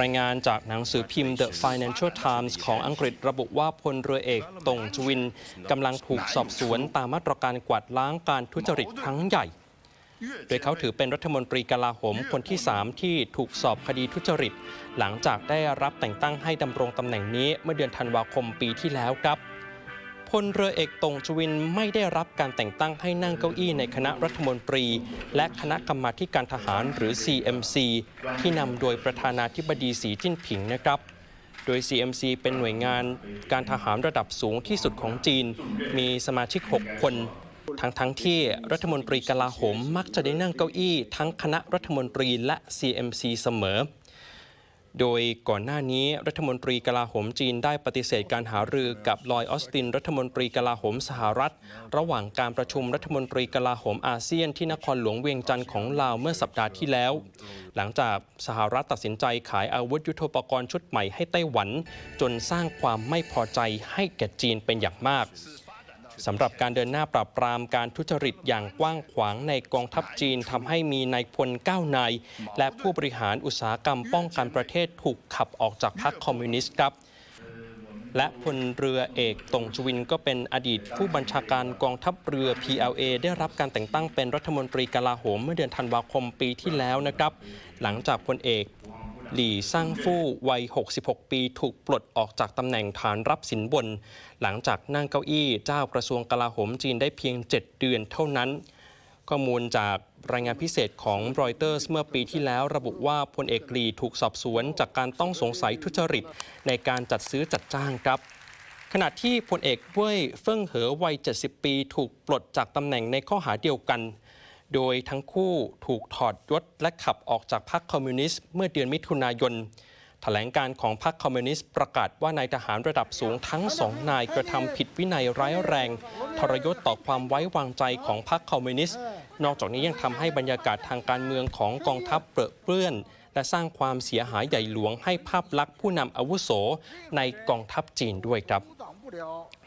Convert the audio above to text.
รายงานจากหนังสือพิมพ์ The Financial Times ของอังกฤษระบุว่าพลเรือเอกตงจวินกำลังถูกสอบสวนตามมาตรการกวาดล้างการทุจริตครั้งใหญ่ โดยเขาถือเป็นรัฐมนตรีกลาโหมคนที่ 3 ที่ถูกสอบคดีทุจริต หลังจากได้รับแต่งตั้งให้ดำรงตำแหน่งนี้เมื่อเดือนธันวาคมปีที่แล้วครับ พลเรือเอกตงจวินไม่ได้รับการแต่งตั้งให้นั่งเก้าอี้ในคณะรัฐมนตรี และคณะกรรมาการทหารหรือ CMC ที่นำโดยประธานาธิบดีสีจิ้นผิงนะครับโดย CMC เป็นหน่วยงานการทหารระดับสูงที่สุดของจีน มีสมาชิก 6 คน ทั้งทั้งๆที่รัฐมนตรีกลาโหมมักจะได้นั่งเก้าอี้ ทั้งคณะรัฐมนตรีและ CMC เสมอ โดยก่อนหน้านี้รัฐมนตรีกลาโหมจีนได้ปฏิเสธการหารือกับลอยออสติน รัฐมนตรีกลาโหมสหรัฐ ระหว่างการประชุมรัฐมนตรีกลาโหมอาเซียนที่นครหลวงเวียงจันทร์ของลาวเมื่อสัปดาห์ที่แล้ว หลังจากสหรัฐตัดสินใจขายอาวุธยุโทโธปกรณ์ชุดใหม่ให้ไต้หวัน จนสร้างความไม่พอใจให้แก่จีนเป็นอย่างมาก สำหรับการเดินหน้าปราบปรามการทุจริตอย่างกว้างขวางในกองทัพจีนทำให้มีนายพล9นายและผู้บริหารอุตสาหกรรมป้องกันประเทศถูกขับออกจากพรรคคอมมิวนิสต์ครับ และพลเรือเอกตงจวินก็เป็นอดีตผู้บัญชาการกองทัพเรือ PLA ได้รับการแต่งตั้งเป็นรัฐมนตรีกลาโหมเมื่อเดือนธันวาคมปีที่แล้วนะครับ หลังจากพลเอก หลี่ซ่างฟู่วัย 66 ปีถูกปลดออกจากตำแหน่งฐานรับสินบน หลังจากนั่งเก้าอี้เจ้ากระทรวงกลาโหมจีนได้เพียง 7 เดือนเท่านั้น ข้อมูลจากรายงานพิเศษของรอยเตอร์สเมื่อปีที่แล้วระบุว่าพลเอกหลีถูกสอบสวนจากการต้องสงสัยทุจริตในการจัดซื้อจัดจ้างครับขณะที่พลเอกเว่ยเฟิ่งเหอวัย 70 ปี ถูกปลดจากตำแหน่งในข้อหาเดียวกัน โดยทั้งคู่ถูกถอดยศและขับออกจากพรรคคอมมิวนิสต์เมื่อเดือนมิถุนายนถแถลงการของพรรคคอมมิวนิสต์ประกาศว่านายทหารระดับสูงทั้งสองนายกระทำผิดวินัยร้ายแรง ทรยศต่อความไว้วางใจของพรรคคอมมิวนิสต์ นอกจากนี้ยังทำให้บรรยากาศทางการเมืองของกองทัพเปรอะเปื้อน และสร้างความเสียหายใหญ่หลวงให้ภาพลักษณ์ผู้นำอาวุโสในกองทัพจีนด้วยครับ